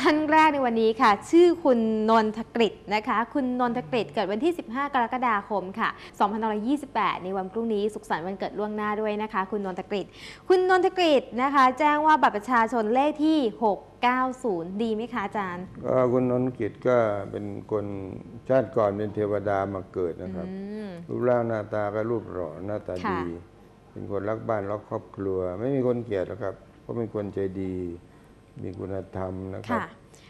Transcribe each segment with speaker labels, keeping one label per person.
Speaker 1: ท่านแรกในวันนี้ค่ะ ชื่อคุณนนทกฤษนะคะ คุณนนทกฤษเกิดวันที่ 15 กรกฎาคมค่ะ2528 ในวันพรุ่งนี้สุขสันต์วันเกิดล่วงหน้าด้วยนะคะ คุณนนทกฤษคุณนนทกฤษนะคะ แจ้งว่าบัตรประชาชนเลขที่ 690 ดีไหมคะอาจารย์
Speaker 2: ก็คุณนนท์กิจก็เป็นคนชาติก่อนเป็นเทวดามาเกิดนะครับ
Speaker 1: อืม
Speaker 2: รูปร่างหน้าตาก็รูปหล่อหน้าตา
Speaker 1: ค่ะ
Speaker 2: ดี เป็นคนรักบ้านรักครอบครัว ไม่มีคนเกลียดหรอกครับเพราะเป็นคนใจดี มีคุณธรรมนะครับ
Speaker 1: ค่ะ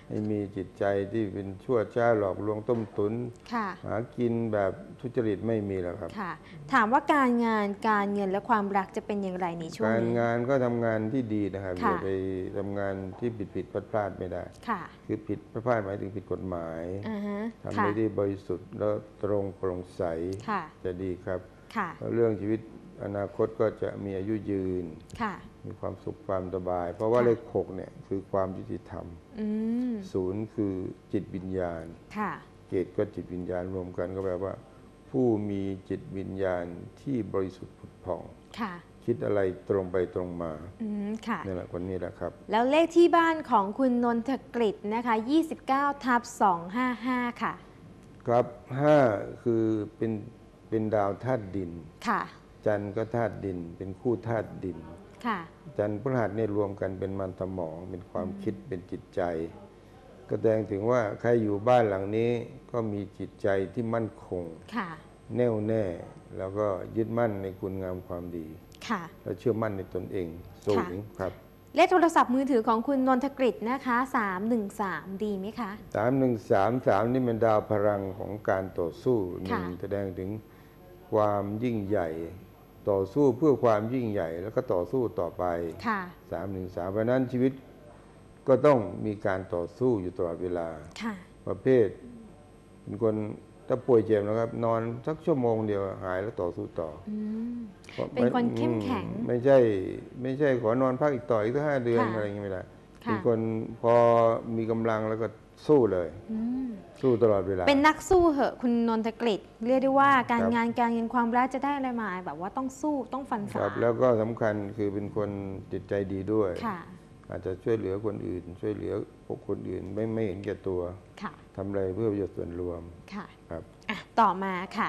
Speaker 2: ไม่มีจิตใจที่เป็นชั่วช้าหลอกลวงต้มตุน
Speaker 1: ค่ะ
Speaker 2: หากินแบบทุจริตไม่มีหรอกครับ
Speaker 1: ค่ะถามว่าการงานการเงินและความรักจะเป็นอย่างไรในช่วง
Speaker 2: การ
Speaker 1: นี้
Speaker 2: งานก็ทำงานที่ดีนะครับอ
Speaker 1: ค่ะ
Speaker 2: ย่าไปทำงานที่ผิดผิดพลาดพลาดไม่ได้
Speaker 1: ค่ะ
Speaker 2: คือผิดพลาดพลาดหมายถึงผิดกฎหมาย
Speaker 1: อ่าฮะ
Speaker 2: ทำ
Speaker 1: ค่ะ
Speaker 2: ในที่บริสุทธิ์แล้วตรงโปร่งใส
Speaker 1: ค่ะ
Speaker 2: จะดีครับ
Speaker 1: ค่ะ
Speaker 2: แล้วเรื่องชีวิต อนาคตก็จะมีอายุยืน
Speaker 1: ค่ะ
Speaker 2: มีความสุขความสบาย เพราะว่า
Speaker 1: ค่ะ
Speaker 2: เลขหกเนี่ยคือความยุติธรรม
Speaker 1: อืม
Speaker 2: ศูนย์คือจิตวิญญาณ
Speaker 1: ค่ะ
Speaker 2: เกตก็จิตวิญญาณรวมกันก็แปลว่า ผู้มีจิตวิญญาณที่บริสุทธิ์ผุดผ่อง
Speaker 1: ค่ะ
Speaker 2: คิดอะไรตรงไปตรงมา
Speaker 1: อืมค่ะ
Speaker 2: นี่แหละคนนี้แหละครับ
Speaker 1: แล้วเลขที่บ้านของคุณนนทกฤษนะคะ 29ทับ255 ค่ะ
Speaker 2: ครับห้าคือเป็นเป็นดาวธาตุดิน
Speaker 1: ค่ะ
Speaker 2: จันทร์ก็ธาตุดิน เป็นคู่ธาตุดิน
Speaker 1: ค่ะ
Speaker 2: จันทร์พฤหัสเนี่ยรวมกันเป็นมันสมองเป็นความคิดเป็นจิตใจ ก็แสดงถึงว่าใครอยู่บ้านหลังนี้ก็มีจิตใจที่มั่นคง
Speaker 1: ค่ะ
Speaker 2: แน่วแน่แล้วก็ยึดมั่นในคุณงามความดี
Speaker 1: ค่ะ
Speaker 2: และเชื่อมั่นในตนเองสูงครับ
Speaker 1: เลขโทรศัพท์มือถือของคุณนนทกฤษนะคะ 313 ดีไหมคะ
Speaker 2: สามหนึ่งสามสามนี่เป็นดาวพลังของการต่อสู้หนึ่
Speaker 1: ค่ะ
Speaker 2: งแสดงถึงความยิ่งใหญ่ ต่อสู้เพื่อความยิ่งใหญ่ แล้วก็ต่อสู้ต่อไป
Speaker 1: ค่ะ
Speaker 2: สามหนึ่งสามเพราะฉะนั้นชีวิตก็ต้องมีการต่อสู้อยู่ตลอดเวลา
Speaker 1: ค่ะ
Speaker 2: ประเภท เป็นคนถ้าป่วยเจ็บนะครับ นอนสักชั่วโมงเดียวหายแล้วต่อสู้ต่อ
Speaker 1: อืม
Speaker 2: พราะ
Speaker 1: เป็นคนเข้มแข็ง
Speaker 2: อืมไม่ใช่ ไม่ใช่ขอนอนพักอีกต่ออีกสักห้าเดือน
Speaker 1: ค่ะ
Speaker 2: อะไรอย่างเงี้ยไม่ได้
Speaker 1: ค่ะ
Speaker 2: เป็นคนพอมีกำลังแล้วก็ สู้เลย
Speaker 1: อืม
Speaker 2: สู้ตลอดเวลา
Speaker 1: เป็นนักสู้เหอะคุณนนทกฤษเรียกได้ว่าการ
Speaker 2: ครับ
Speaker 1: งานการเงินความรักจะได้อะไรมาแบบว่าต้องสู้ต้องฟัน
Speaker 2: ค
Speaker 1: ฝ่า
Speaker 2: รับ แล้วก็สำคัญคือเป็นคนจิตใจดีด้วย
Speaker 1: ค่ะ
Speaker 2: อาจจะช่วยเหลือคนอื่น ช่วยเหลือพวกคนอื่นไม่ไม่เห็นแก่ตัว
Speaker 1: ค่ะ
Speaker 2: ทำอะไรเพื่อประโยชน์ส่วนรวม
Speaker 1: ค่ะ
Speaker 2: ครับ
Speaker 1: อะต่อมาค่ะ